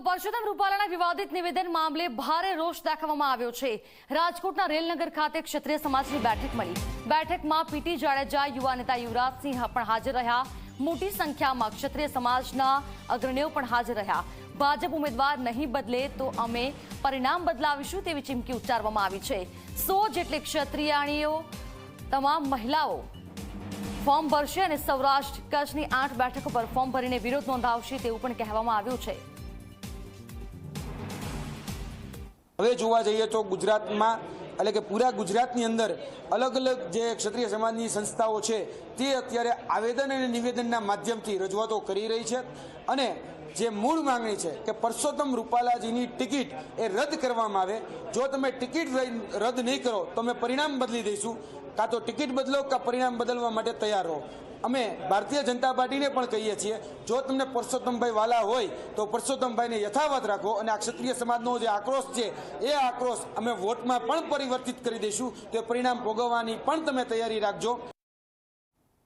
તો પરસોત્તમ રૂપાલાના વિવાદિત નિવેદન મામલે ભારે રોષ દાખવવામાં આવ્યો છે. રાજકોટના રેલનગર ખાતે ક્ષત્રિય સમાજની બેઠક મળી. બેઠકમાં પીટી જાડેજા, યુવા નેતા યુવરાજસિંહ પણ હાજર રહ્યા. મોટી સંખ્યામાં ક્ષત્રિય સમાજના અગ્રણીઓ પણ હાજર રહ્યા. ભાજપ ઉમેદવાર નહીં બદલે તો અમે પરિણામ બદલાવીશું તેવી ચીમકી ઉચ્ચારવામાં આવી છે. સો જેટલી ક્ષત્રિયાણીઓ, તમામ મહિલાઓ ફોર્મ ભરશે અને સૌરાષ્ટ્ર કચ્છની આઠ બેઠકો પર ફોર્મ ભરીને વિરોધ નોંધાવશે તેવું પણ કહેવામાં આવ્યું છે. હવે જોવા જઈએ તો ગુજરાતમાં, એટલે કે પૂરા ગુજરાતની અંદર અલગ અલગ જે ક્ષત્રિય સમાજની સંસ્થાઓ છે, તે અત્યારે આવેદન અને નિવેદનના માધ્યમથી રજૂઆતો કરી રહી છે. અને જે મૂળ માંગણી છે કે પરસોત્તમ રૂપાલાજીની ટિકિટ એ રદ કરવામાં આવે. જો તમે ટિકિટ રદ નહીં કરો, તો અમે પરિણામ બદલી દઈશું. કાં તો ટિકિટ બદલો, કાં પરિણામ બદલવા માટે તૈયાર રહો. અમે ભારતીય જનતા પાર્ટીને પણ કહીએ છીએ, જો તમને પરસોત્તમભાઈ વાલા હોય, તો પરસોત્તમભાઈને યથાવત રાખો અને આ ક્ષત્રિય સમાજનો જે આક્રોશ છે, એ આક્રોશ અમે વોટમાં પણ પરિવર્તિત કરી દઈશું. તે પરિણામ ભોગવવાની પણ તમે તૈયારી રાખજો.